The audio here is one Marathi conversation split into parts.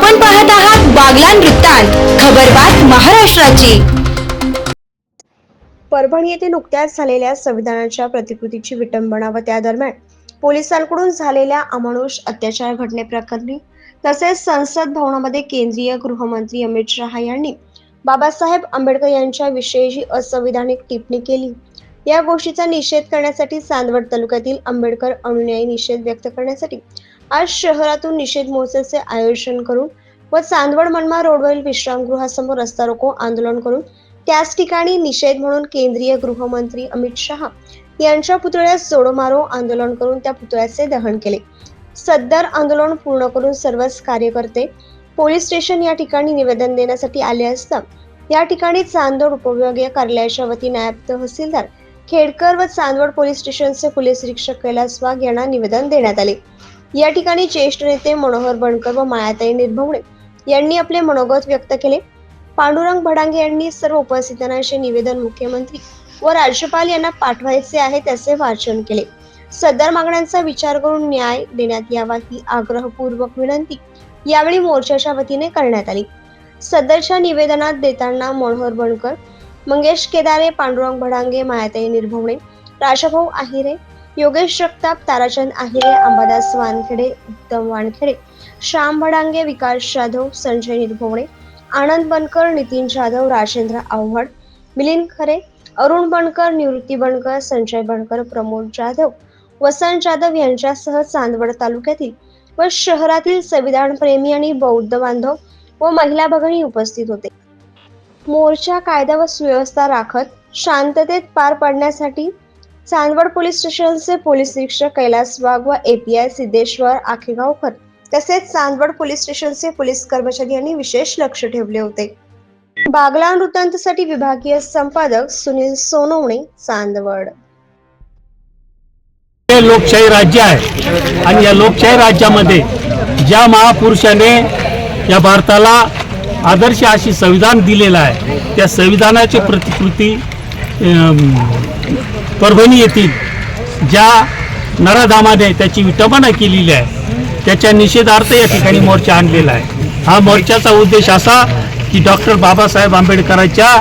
आपण पाहत आहात बागलान वृत्तांत खबरबात महाराष्ट्राची. परभणी येथे नुकत्याच झालेल्या संविधानाच्या प्रतिकृतीची विटंबना व त्या दरम्यान पोलिसांकडून झालेल्या अमानुष अत्याचार घटनेप्रकरणी तसेच संसद भवनामध्ये केंद्रीय गृहमंत्री अमित शहा यांनी बाबासाहेब आंबेडकर यांच्या विषयी असंविधानिक टिप्पणी केली. या गोष्टीचा निषेध करण्यासाठी चांदवड तालुक्यातील आंबेडकर अनुयायी निषेध व्यक्त करण्यासाठी आज शहरातून निषेध मोर्चाचे आयोजन करून व चांदवड मनमाड रोडवरील विश्रामगृहासमोर रस्ता रोको आंदोलन करून त्याच ठिकाणी निषेध म्हणून केंद्रीय गृहमंत्री अमित शहा यांच्या पुतळ्यास जोडो मारो आंदोलन करून त्या पुतळ्याचे दहन केले. सदर आंदोलन पूर्ण करून सर्वच कार्यकर्ते पोलीस स्टेशन या ठिकाणी निवेदन देण्यासाठी आले असता या ठिकाणी चांदोड उपविभागीय कार्यालयाच्या वतीने नायब तहसीलदार खेडकर व चांदवड पोलीस स्टेशनचे पोलीस निरीक्षक कैलास वाघ यांना निवेदन देण्यात आले. या ठिकाणी ज्येष्ठ नेते मनोहर बनकर व मायाताई निर्भवणे यांनी आपले मनोगत व्यक्त केले. पांडुरंग भडांगे यांनी सर्व उपस्थितांचे निवेदन मुख्यमंत्री व राज्यपाल यांना पाठवायचे आहे त्याचे वाचन केले. सदर मागण्यांचा विचार करून न्याय देण्यात यावा ही आग्रहपूर्वक विनंती यावेळी मोर्चाच्या वतीने करण्यात आली. सदरच्या निवेदनात देताना मनोहर बनकर मंगेश केदारे पांडुरंग भडांगे मायाताई निर्भवणे राजाभाऊ आहिरे योगेश जगताप ताराचंद आहिरे अंबादास वानखेडे उत्तम वानखेडे श्याम भडांगे विकास जाधव संजय निर्भवणे आनंद बनकर नितीन जाधव राजेंद्र आव्हाड मिलिंद खरे अरुण बनकर निवृत्ती बनकर संजय बनकर प्रमोद जाधव वसंत जाधव यांच्यासह चांदवड तालुक्यातील व शहरातील संविधान प्रेमी आणि बौद्ध बांधव व महिला भगणी उपस्थित होते. मोर्चा कायदा व सुव्यवस्था राखत शांततेत पार पाडण्यासाठी चांदवड पोलीस स्टेशनचे पोलीस निरीक्षक कैलास वाघ व एपीआय सिद्धेश्वर आखेगावकर तसेच चांदवड पोलीस स्टेशनचे पोलीस कर्मचारी यांनी विशेष लक्ष ठेवले होते. बागला वृत्तांतसाठी विभागीय संपादक सुनील सोनवणे चांदवड. हे लोकशाही राज्य आहे आणि या लोकशाही राज्यामध्ये ज्या महापुरुषाने या भारताला आदर्श अशी संविधान दिलेलं आहे. त्या संविधानाची प्रतिकृती परभणी येथील ज्या नराधामाने त्याची विटंबना केलेली आहे. त्याच्या निषेधार्थ या ठिकाणी मोर्चा आणलेला आहे. हा मोर्चाचा उद्देश असा की डॉक्टर बाबासाहेब आंबेडकरांच्या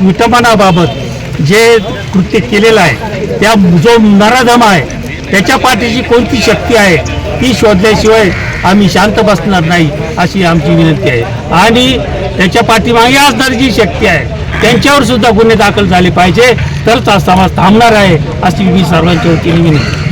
विटंबनाबाबत जे कृत्य केलेलं आहे त्या जो नराधम आहे त्याच्या पाठीची कोणती शक्ती आहे ती शोधल्याशिवाय आम्ही शांत बसणार नाही अशी आमची विनंती आहे. आणि त्याच्या पाठीमागे असणारी जी शक्ती आहे. त्यांच्यावर सुद्धा गुन्हे दाखल झाले पाहिजे. तरच हा समाज थांबणार आहे अशी मी सर्वांच्या वतीने विनंती